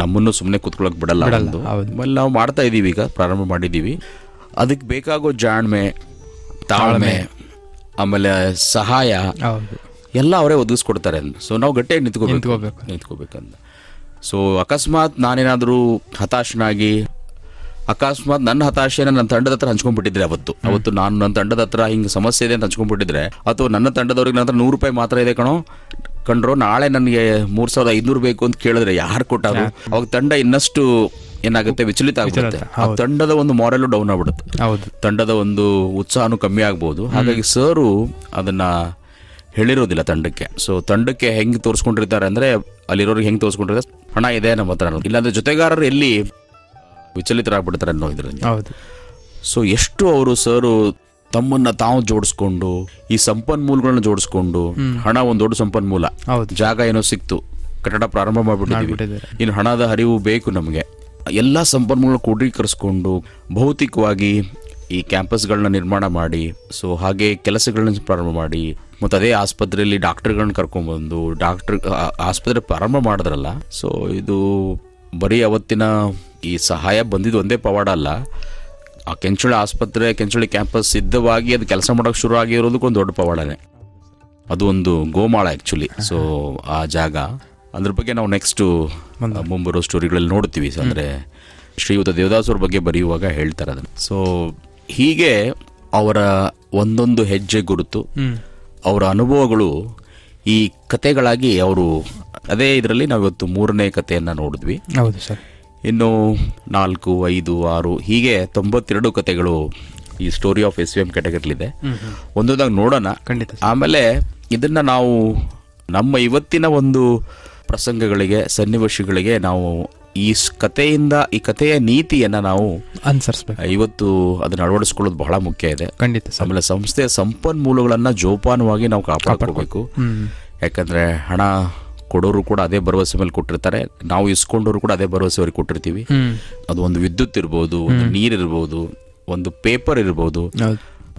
Speaker 4: ನಮ್ಮನ್ನು ಸುಮ್ಮನೆ ಕೂತ್ಕೊಳ್ಳೋಕೆ ಬಿಡಲ್ಲ. ಆಮೇಲೆ ನಾವು ಮಾಡ್ತಾ ಇದ್ದೀವಿ ಈಗ ಪ್ರಾರಂಭ ಮಾಡಿದ್ದೀವಿ. ಅದಕ್ಕೆ ಬೇಕಾಗೋ ಜಾಣ್ಮೆ ತಾಳ್ಮೆ ಆಮೇಲೆ ಸಹಾಯ ಎಲ್ಲ ಅವರೇ ಒದಗಿಸ್ಕೊಡ್ತಾರೆ ಸೊ ನಾವು ಗಟ್ಟಿಯಾಗಿ ನಿಂತ್ಕೋಬೇಕು.
Speaker 3: ನಿಂತ್ಕೋಬೇಕು.
Speaker 4: ನಿಂತ್ಕೋಬೇಕಂತ. ಸೊ ಅಕಸ್ಮಾತ್ ನಾನೇನಾದರೂ ಹತಾಶನಾಗಿ ಅಕಸ್ಮಾತ್ ನನ್ನ ಹತಾಶೆನ ನನ್ನ ತಂಡದ ಹತ್ರ ಹಂಚ್ಕೊಂಡ್ಬಿಟ್ಟಿದ್ರೆ ಅವತ್ತು. ಅವತ್ತು ನಾನು ನನ್ನ ತಂಡದ ಹತ್ರ ಹಿಂಗೆ ಸಮಸ್ಯೆ ಇದೆ ಅಂತ ಹಂಚ್ಕೊಂಡ್ಬಿಟ್ಟಿದ್ರೆ ಅಥವಾ ನನ್ನ ತಂಡದವ್ರಿಗೆ ನನ್ನ ಹತ್ರ ನೂರು ರೂಪಾಯಿ ಮಾತ್ರ ಇದೆ ಕಣೋ ಕಂಡ್ರು ನಾಳೆ ನನಗೆ ಮೂರು ಸಾವಿರದ ಐದುನೂರು ಬೇಕು ಅಂತ ಕೇಳಿದ್ರೆ ಯಾರು ಕೊಟ್ಟಾರು? ಅವಾಗ ತಂಡ ಇನ್ನಷ್ಟು ಏನಾಗುತ್ತೆ? ವಿಚಲಿತ ಆಗುತ್ತೆ. ಆ ತಂಡದ ಒಂದು ಮಾರಲು ಡೌನ್ ಆಗ್ಬಿಡುತ್ತೆ. ತಂಡದ ಒಂದು ಉತ್ಸಾಹನೂ ಕಮ್ಮಿ ಆಗ್ಬೋದು. ಹಾಗಾಗಿ ಸರು ಅದನ್ನ ಹೇಳಿರೋದಿಲ್ಲ ತಂಡಕ್ಕೆ. ಸೊ ತಂಡಕ್ಕೆ ಹೆಂಗೆ ತೋರಿಸ್ಕೊಂಡಿರ್ತಾರೆ ಅಂದ್ರೆ ಅಲ್ಲಿರೋರಿಗೆ ಹೆಂಗೆ ತೋರಿಸ್ಕೊಂಡಿರ್ತಾರೆ? ಹಣ ಇದೆ ನಮ್ಮ ಹತ್ರ. ಇಲ್ಲಾಂದ್ರೆ ಜೊತೆಗಾರರು ಎಲ್ಲಿ ವಿಚಲಿತರಾಗ್ಬಿಡ್ತಾರೆ ಅನ್ನೋ ಇದರಲ್ಲಿ.
Speaker 3: ಹೌದು.
Speaker 4: ಸೊ ಎಷ್ಟು ಅವರು ಸರು ತಮ್ಮನ್ನ ತಾವು ಜೋಡಿಸ್ಕೊಂಡು ಈ ಸಂಪನ್ಮೂಲಗಳನ್ನ ಜೋಡಿಸ್ಕೊಂಡು ಹಣ ಒಂದು ದೊಡ್ಡ ಸಂಪನ್ಮೂಲ ಜಾಗ ಏನೋ ಸಿಕ್ತು ಕಟ್ಟಡ ಪ್ರಾರಂಭ ಮಾಡ್ಬಿಟ್ಟಿದ್ದೀವಿ ಇನ್ನು ಹಣದ ಹರಿವು ಬೇಕು ನಮಗೆ. ಎಲ್ಲ ಸಂಪನ್ಮೂಲ ಕ್ರೋಢೀಕರಿಸ್ಕೊಂಡು ಭೌತಿಕವಾಗಿ ಈ ಕ್ಯಾಂಪಸ್ಗಳನ್ನ ನಿರ್ಮಾಣ ಮಾಡಿ ಸೊ ಹಾಗೆ ಕೆಲಸಗಳನ್ನ ಪ್ರಾರಂಭ ಮಾಡಿ ಮತ್ತು ಅದೇ ಆಸ್ಪತ್ರೆಯಲ್ಲಿ ಡಾಕ್ಟರ್ಗಳನ್ನ ಕರ್ಕೊಂಡ್ಬಂದು ಡಾಕ್ಟರ್ ಆಸ್ಪತ್ರೆ ಪ್ರಾರಂಭ ಮಾಡಿದ್ರಲ್ಲ ಸೊ ಇದು ಬರೀ ಅವತ್ತಿನ ಈ ಸಹಾಯ ಬಂದಿದ್ದು ಒಂದೇ ಪವಾಡ ಅಲ್ಲ. ಆ ಕೆಂಚುಳಿ ಆಸ್ಪತ್ರೆ ಕೆಂಚುಳಿ ಕ್ಯಾಂಪಸ್ ಸಿದ್ಧವಾಗಿ ಅದು ಕೆಲಸ ಮಾಡೋಕೆ ಶುರು ಆಗಿರೋದಕ್ಕೊಂದು ದೊಡ್ಡ ಪವಾಡನೇ. ಅದು ಒಂದು ಗೋಮಾಳ ಆ್ಯಕ್ಚುಲಿ ಸೊ ಆ ಜಾಗ. ಅದ್ರ ಬಗ್ಗೆ ನಾವು ನೆಕ್ಸ್ಟ್ ಮುಂಬರೋ ಸ್ಟೋರಿಗಳಲ್ಲಿ ನೋಡ್ತೀವಿ. ಅಂದರೆ ಶ್ರೀಯುತ ದೇವದಾಸರ ಬಗ್ಗೆ ಬರೆಯುವಾಗ ಹೇಳ್ತಾರೆ ಅದನ್ನು. ಸೊ ಹೀಗೆ ಅವರ ಒಂದೊಂದು ಹೆಜ್ಜೆ ಗುರುತು. ಅವರ ಅನುಭವಗಳು ಈ ಕತೆಗಳಾಗಿ ಅವರು ಅದೇ ಇದರಲ್ಲಿ ನಾವು ಇವತ್ತು ಮೂರನೇ ಕಥೆಯನ್ನು ನೋಡಿದ್ವಿ.
Speaker 3: ಹೌದು ಸರ್.
Speaker 4: ಇನ್ನು ನಾಲ್ಕು ಐದು ಆರು ಹೀಗೆ ತೊಂಬತ್ತೆರಡು ಕತೆಗಳು ಈ story of S V M ಕ್ಯಾಟಗರಿಲಿದೆ. ಒಂದೊಂದಾಗಿ ನೋಡೋಣ.
Speaker 3: ಖಂಡಿತ
Speaker 4: ಆಮೇಲೆ ಇದನ್ನು ನಾವು ನಮ್ಮ ಇವತ್ತಿನ ಒಂದು ಪ್ರಸಂಗಗಳಿಗೆ ಸನ್ನಿವೇಶಗಳಿಗೆ ನಾವು ಈ ಕಥೆಯಿಂದ ಈ ಕಥೆಯ ನೀತಿಯನ್ನ ನಾವು
Speaker 3: ಅನುಸರಿಸಬೇಕು.
Speaker 4: ಇವತ್ತು ಅದನ್ನ ಅಳವಡಿಸಿಕೊಳ್ಳೋದು ಬಹಳ ಮುಖ್ಯ ಇದೆ.
Speaker 3: ಖಂಡಿತ
Speaker 4: ಆಮೇಲೆ ಸಂಸ್ಥೆಯ ಸಂಪನ್ಮೂಲಗಳನ್ನ ಜೋಪಾನವಾಗಿ ನಾವು ಕಾಪಾಡ್ಕೋಬೇಕು. ಯಾಕಂದ್ರೆ ಹಣ ಕೊಡೋರು ಕೂಡ ಅದೇ ಭರವಸೆ ಮೇಲೆ ಕೊಟ್ಟಿರ್ತಾರೆ. ನಾವು ಇಸ್ಕೊಂಡವರು ಕೂಡ ಅದೇ ಭರವಸೆ ಅವ್ರಿಗೆ ಕೊಟ್ಟಿರ್ತೀವಿ. ಅದು ಒಂದು ವಿದ್ಯುತ್ ಇರ್ಬೋದು ಒಂದು ನೀರಿರ್ಬೋದು ಒಂದು ಪೇಪರ್ ಇರ್ಬೋದು.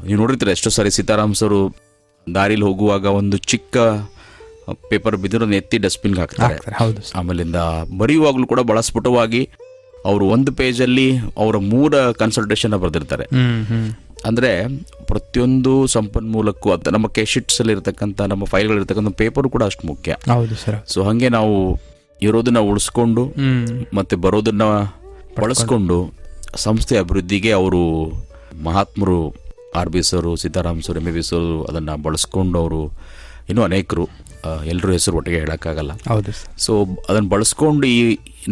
Speaker 4: ನೀವು ನೋಡಿರ್ತೀರ ಎಷ್ಟೋ ಸಾರಿ ಸೀತಾರಾಮ್ ಸರು ದಾರಿಲಿ ಹೋಗುವಾಗ ಒಂದು ಚಿಕ್ಕ ಪೇಪರ್ ಬಿದ್ದಿರೋದನ್ನ ಎತ್ತಿ ಡಸ್ಟ್ಬಿನ್ಗೆ ಹಾಕ್ತಾರೆ.
Speaker 5: ಆಮೇಲೆ ಹೌದು
Speaker 4: ಆಮೇಲಿಂದ ಬರೆಯುವಾಗಲೂ ಕೂಡ ಬಹಳ ಸ್ಫುಟವಾಗಿ ಅವರು ಒಂದು ಪೇಜಲ್ಲಿ ಅವರ ಮೂರ ಕನ್ಸಲ್ಟೇಷನ್ ಬರೆದಿರ್ತಾರೆ. ಅಂದರೆ ಪ್ರತಿಯೊಂದು ಸಂಪನ್ಮೂಲಕ್ಕೂ ಅಂತ ನಮ್ಮ ಕೆಶಿಟ್ಸಲ್ಲಿ ಇರತಕ್ಕಂಥ ನಮ್ಮ ಫೈಲ್ಗಳಿರ್ತಕ್ಕಂಥ ಪೇಪರ್ ಕೂಡ ಅಷ್ಟು ಮುಖ್ಯ.
Speaker 5: ಹೌದು ಸರ್
Speaker 4: ಸೊ ಹಾಗೆ ನಾವು ಇರೋದನ್ನ ಉಳಿಸ್ಕೊಂಡು ಮತ್ತೆ ಬರೋದನ್ನ ಬಳಸ್ಕೊಂಡು ಸಂಸ್ಥೆ ಅಭಿವೃದ್ಧಿಗೆ ಅವರು ಮಹಾತ್ಮರು R B sir Sitaram sir M A B sir ಅದನ್ನು ಬಳಸ್ಕೊಂಡು ಅವರು ಇನ್ನೂ ಅನೇಕರು ಎಲ್ಲರೂ ಹೆಸರು ಒಟ್ಟಿಗೆ ಹೇಳೋಕ್ಕಾಗಲ್ಲ.
Speaker 5: ಹೌದು
Speaker 4: ಸೊ ಅದನ್ನು ಬಳಸ್ಕೊಂಡು ಈ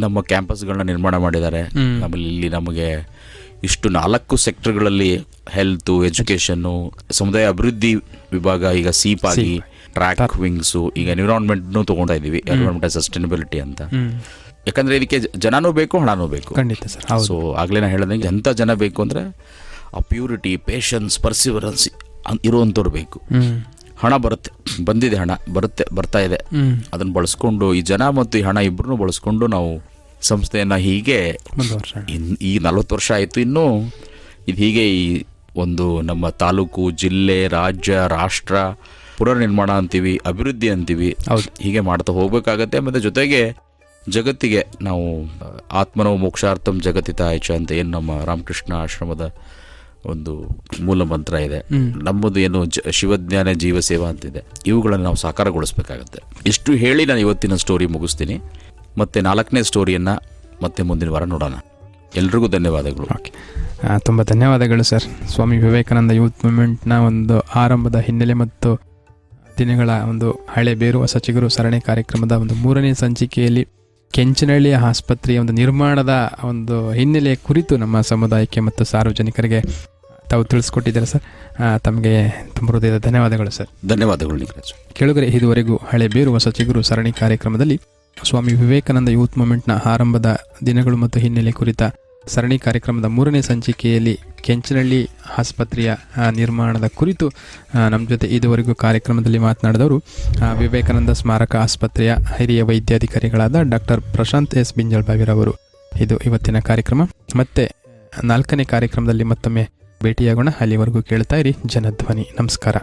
Speaker 4: ನಮ್ಮ ಕ್ಯಾಂಪಸ್ಗಳನ್ನ ನಿರ್ಮಾಣ ಮಾಡಿದ್ದಾರೆ. ನಮ್ಮಲ್ಲಿ ಇಲ್ಲಿ ನಮಗೆ ಇಷ್ಟು ನಾಲ್ಕು ಸೆಕ್ಟರ್ಗಳಲ್ಲಿ ಹೆಲ್ತು ಎಜುಕೇಷನ್ನು ಸಮುದಾಯ ಅಭಿವೃದ್ಧಿ ವಿಭಾಗ ಈಗ ಸೀಪ್ ಆಗಿ ಟ್ರ್ಯಾಕ್ ವಿಂಗ್ಸು ಈಗ ಎನ್ವಿರಾನ್ಮೆಂಟ್ನು ತೊಗೊಂಡಾ ಇದ್ದೀವಿ ಎನ್ವಿರಾನ್ಮೆಂಟ್ ಸಸ್ಟೈನಬಿಲಿಟಿ ಅಂತ. ಯಾಕಂದ್ರೆ ಇದಕ್ಕೆ ಜನನೂ ಬೇಕು ಹಣನೂ ಬೇಕು.
Speaker 5: ಖಂಡಿತ ಸರ್
Speaker 4: ಸೊ ಆಗಲೇ ನಾನು ಹೇಳ್ದಂಗೆ ಎಂಥ ಜನ ಬೇಕು ಅಂದರೆ ಆ ಪ್ಯೂರಿಟಿ ಪೇಷನ್ಸ್ ಪರ್ಸಿವರೆನ್ಸ್ ಇರುವಂಥವ್ರು ಬೇಕು. ಹಣ ಬರುತ್ತೆ ಬಂದಿದೆ ಹಣ ಬರುತ್ತೆ ಬರ್ತಾ ಇದೆ. ಅದನ್ನು ಬಳಸ್ಕೊಂಡು ಈ ಜನ ಮತ್ತು ಈ ಹಣ ಇಬ್ಬರನ್ನೂ ಬಳಸ್ಕೊಂಡು ನಾವು ಸಂಸ್ಥೆಯನ್ನು ಹೀಗೆ ಈ ನಲವತ್ತು ವರ್ಷ ಆಯಿತು ಇನ್ನೂ ಇದು ಹೀಗೆ ಈ ಒಂದು ನಮ್ಮ ತಾಲೂಕು ಜಿಲ್ಲೆ ರಾಜ್ಯ ರಾಷ್ಟ್ರ ಪುನರ್ನಿರ್ಮಾಣ ಅಂತೀವಿ ಅಭಿವೃದ್ಧಿ ಅಂತೀವಿ. ಹೀಗೆ ಮಾಡ್ತಾ ಹೋಗ್ಬೇಕಾಗತ್ತೆ. ಮತ್ತು ಜೊತೆಗೆ ಜಗತ್ತಿಗೆ ನಾವು ಆತ್ಮನೋ ಮೋಕ್ಷಾರ್ಥಂ ಜಗತ್ತಿತ ಆಯ್ಚ ಅಂತ ಏನು ನಮ್ಮ ರಾಮಕೃಷ್ಣ ಆಶ್ರಮದ ಒಂದು ಮೂಲ ಮಂತ್ರ ಇದೆ. ನಮ್ಮದು ಏನು ಶಿವಜ್ಞಾನ ಜೀವ ಸೇವಾ ಅಂತಿದೆ. ಇವುಗಳನ್ನು ನಾವು ಸಾಕಾರಗೊಳಿಸ್ಬೇಕಾಗತ್ತೆ. ಇಷ್ಟು ಹೇಳಿ ನಾನು ಇವತ್ತಿನ ಸ್ಟೋರಿ ಮುಗಿಸ್ತೀನಿ. ಮತ್ತೆ ನಾಲ್ಕನೇ ಸ್ಟೋರಿಯನ್ನು ಮತ್ತೆ ಮುಂದಿನ ವಾರ ನೋಡೋಣ. ಎಲ್ರಿಗೂ ಧನ್ಯವಾದಗಳು.
Speaker 5: ಓಕೆ. ತುಂಬ ಧನ್ಯವಾದಗಳು ಸರ್. ಸ್ವಾಮಿ ವಿವೇಕಾನಂದ ಯೂತ್ ಮೂವ್ಮೆಂಟ್ನ ಒಂದು ಆರಂಭದ ಹಿನ್ನೆಲೆ ಮತ್ತು ದಿನಗಳ ಒಂದು ಹಳೆ ಬೇರು ಸಚಿವರು ಸರಣಿ ಕಾರ್ಯಕ್ರಮದ ಒಂದು ಮೂರನೇ ಸಂಚಿಕೆಯಲ್ಲಿ ಕೆಂಚನಹಳ್ಳಿ ಆಸ್ಪತ್ರೆಯ ಒಂದು ನಿರ್ಮಾಣದ ಒಂದು ಹಿನ್ನೆಲೆ ಕುರಿತು ನಮ್ಮ ಸಮುದಾಯಕ್ಕೆ ಮತ್ತು ಸಾರ್ವಜನಿಕರಿಗೆ ತಾವು ತಿಳಿಸ್ಕೊಟ್ಟಿದ್ದಾರೆ ಸರ್? ತಮಗೆ ತುಂಬ ಹೃದಯದ ಧನ್ಯವಾದಗಳು ಸರ್.
Speaker 4: ಧನ್ಯವಾದಗಳು ನಿಖರಾಜ್
Speaker 5: ಕೆಳಗರೆ ಇದುವರೆಗೂ ಹಳೆ ಬೇರು ಹೊಸ ಚಿಗುರು ಸರಣಿ ಕಾರ್ಯಕ್ರಮದಲ್ಲಿ ಸ್ವಾಮಿ ವಿವೇಕಾನಂದ ಯೂತ್ ಮೂಮೆಂಟ್ನ ಆರಂಭದ ದಿನಗಳು ಮತ್ತು ಹಿನ್ನೆಲೆ ಕುರಿತ ಸರಣಿ ಕಾರ್ಯಕ್ರಮದ ಮೂರನೇ ಸಂಚಿಕೆಯಲ್ಲಿ ಕೆಂಚನಹಳ್ಳಿ ಆಸ್ಪತ್ರೆಯ ನಿರ್ಮಾಣದ ಕುರಿತು ನಮ್ಮ ಜೊತೆ ಇದುವರೆಗೂ ಕಾರ್ಯಕ್ರಮದಲ್ಲಿ ಮಾತನಾಡಿದವರು ವಿವೇಕಾನಂದ ಸ್ಮಾರಕ ಆಸ್ಪತ್ರೆಯ ಹಿರಿಯ ವೈದ್ಯಾಧಿಕಾರಿಗಳಾದ ಡಾಕ್ಟರ್ ಪ್ರಶಾಂತ್ ಎಸ್. ಬಿಂಜಲ್ ಬಾವಿರವರು ಇದು ಇವತ್ತಿನ ಕಾರ್ಯಕ್ರಮ. ಮತ್ತೆ ನಾಲ್ಕನೇ ಕಾರ್ಯಕ್ರಮದಲ್ಲಿ ಮತ್ತೊಮ್ಮೆ ಭೇಟಿಯಾಗೋಣ. ಅಲ್ಲಿವರೆಗೂ ಕೇಳ್ತಾ ಇರಿ. ಜನಧ್ವನಿ. ನಮಸ್ಕಾರ.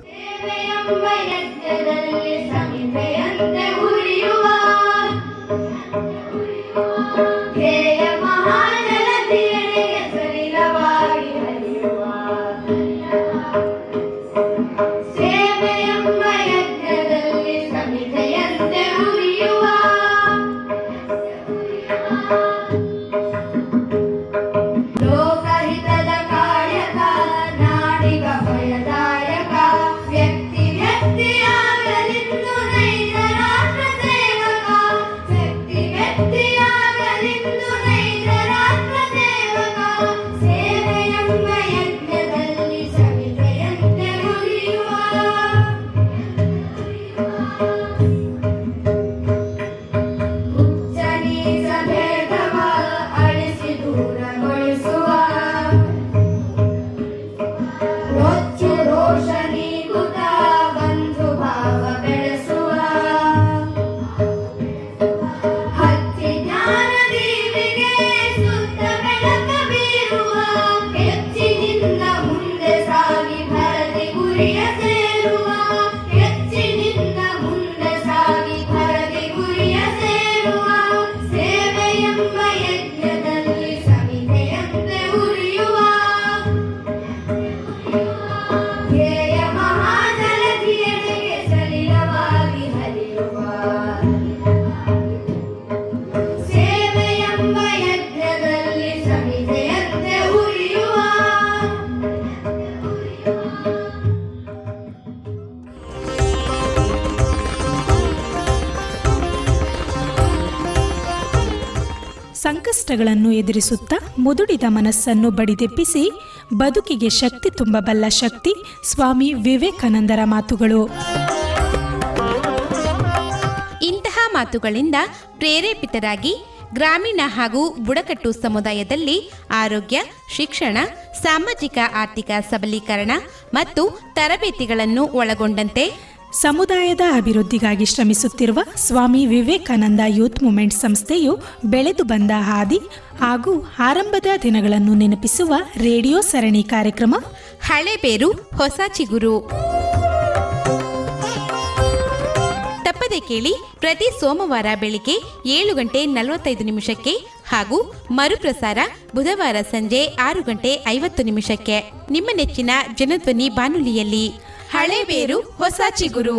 Speaker 1: ಸಂಕಷ್ಟಗಳನ್ನು ಎದುರಿಸುತ್ತಾ ಮುದುಡಿದ ಮನಸ್ಸನ್ನು ಬಡಿದೆಬ್ಬಿಸಿ ಬದುಕಿಗೆ ಶಕ್ತಿ ತುಂಬಬಲ್ಲ ಶಕ್ತಿ ಸ್ವಾಮಿ ವಿವೇಕಾನಂದರ ಮಾತುಗಳು.
Speaker 2: ಇಂತಹ ಮಾತುಗಳಿಂದ ಪ್ರೇರೇಪಿತರಾಗಿ ಗ್ರಾಮೀಣ ಹಾಗೂ ಬುಡಕಟ್ಟು ಸಮುದಾಯದಲ್ಲಿ ಆರೋಗ್ಯ, ಶಿಕ್ಷಣ, ಸಾಮಾಜಿಕ ಆರ್ಥಿಕ ಸಬಲೀಕರಣ ಮತ್ತು ತರಬೇತಿಗಳನ್ನು ಒಳಗೊಂಡಂತೆ
Speaker 1: ಸಮುದಾಯದ ಅಭಿವೃದ್ಧಿಗಾಗಿ ಶ್ರಮಿಸುತ್ತಿರುವ ಸ್ವಾಮಿ ವಿವೇಕಾನಂದ ಯೂತ್ ಮೂಮೆಂಟ್ ಸಂಸ್ಥೆಯು ಬೆಳೆದು ಬಂದ ಹಾದಿ ಹಾಗೂ ಆರಂಭದ ದಿನಗಳನ್ನು ನೆನಪಿಸುವ ರೇಡಿಯೋ ಸರಣಿ ಕಾರ್ಯಕ್ರಮ
Speaker 2: ಹಳೆಬೇರು ಹೊಸ ಚಿಗುರು. ತಪ್ಪದೆ ಕೇಳಿ ಪ್ರತಿ ಸೋಮವಾರ ಬೆಳಿಗ್ಗೆ ಏಳು ಗಂಟೆ ನಲವತ್ತೈದು ನಿಮಿಷಕ್ಕೆ ಹಾಗೂ ಮರುಪ್ರಸಾರ ಬುಧವಾರ ಸಂಜೆ ಆರು ಗಂಟೆ ಐವತ್ತು ನಿಮಿಷಕ್ಕೆ. ನಿಮ್ಮ ನೆಚ್ಚಿನ ಜನಧ್ವನಿ ಬಾನುಲಿಯಲ್ಲಿ ಹಳೆ ಬೇರು ಹೊಸ ಚಿಗುರು.